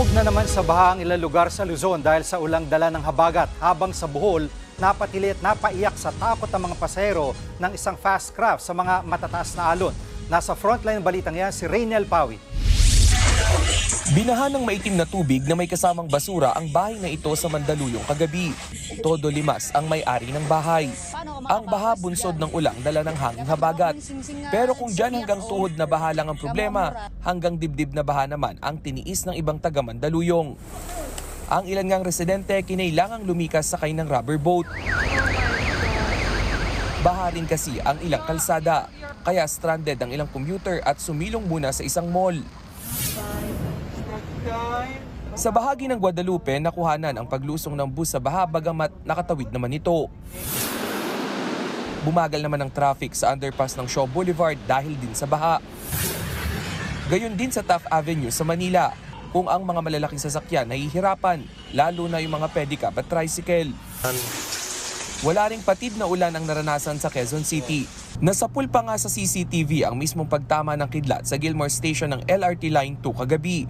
Lumubog na naman sa baha ang ilang lugar sa Luzon dahil sa ulang dala ng habagat habang sa Bohol, napatili at napaiyak sa takot ng mga pasahero ng isang fast craft sa mga matataas na alon. Nasa frontline ng balitang yan si Rainiel Pawi. Binahan ng maitim na tubig na may kasamang basura ang bahay na ito sa Mandaluyong kagabi. Todo limas ang may-ari ng bahay. Ang baha bunsod ng ulang dala ng hanging habagat. Pero kung dyan hanggang tuhod na baha lang ang problema, hanggang dibdib na baha naman ang tiniis ng ibang taga Mandaluyong. Ang ilan ngang residente kinailangang lumikas sakay ng rubber boat. Baha rin kasi ang ilang kalsada, kaya stranded ang ilang commuter at sumilong muna sa isang mall. Sa bahagi ng Guadalupe, nakuhanan ang paglusong ng bus sa baha bagamat nakatawid naman ito. Bumagal naman ang traffic sa underpass ng Shaw Boulevard dahil din sa baha. Gayon din sa Taft Avenue sa Manila, kung ang mga malalaking sasakyan nahihirapan, lalo na yung mga pedicab at tricycle. Wala ring patid na ulan ang naranasan sa Quezon City. Nasapul pa nga sa CCTV ang mismong pagtama ng kidlat sa Gilmore Station ng LRT Line 2 kagabi.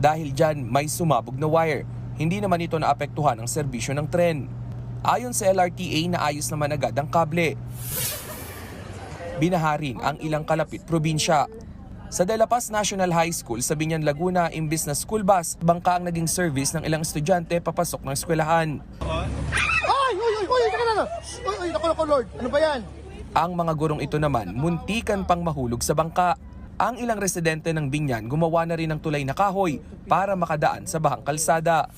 Dahil dyan may sumabog na wire, hindi naman ito naapektuhan ang serbisyo ng tren. Ayon sa LRTA, naayos naman agad ang kable. Binaharin ang ilang kalapit probinsya. Sa De Paz National High School sa Binyan, Laguna, imbis na school bus, bangka ang naging service ng ilang estudyante papasok ng eskwelahan. Uy! Naku! Naku! Lord! Ano ba yan? Ang mga gurong ito naman muntikan pang mahulog sa bangka. Ang ilang residente ng Binyan gumawa na rin ng tulay na kahoy para makadaan sa bahang kalsada.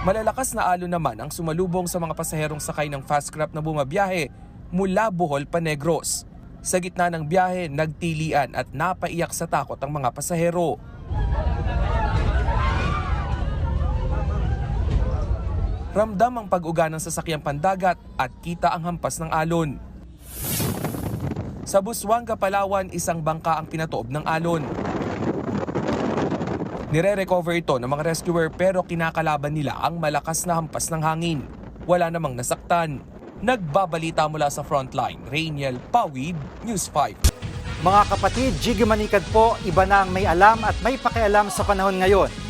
Malalakas na alon naman ang sumalubong sa mga pasaherong sakay ng fast craft na bumabiyahe mula Bohol pa Negros. Sa gitna ng biyahe, nagtilian at napaiyak sa takot ang mga pasahero. Ramdam ang pag-uga ng sasakyang pandagat at kita ang hampas ng alon. Sa Buswanga, Palawan, isang bangka ang pinatoob ng alon. Nire-recover ito ng mga rescuer pero kinakalaban nila ang malakas na hampas ng hangin. Wala namang nasaktan. Nagbabalita mula sa frontline, Rainiel Pawid, News 5. Mga kapatid, Jiggy Manikad po, iba na ang may alam at may pakialam sa panahon ngayon.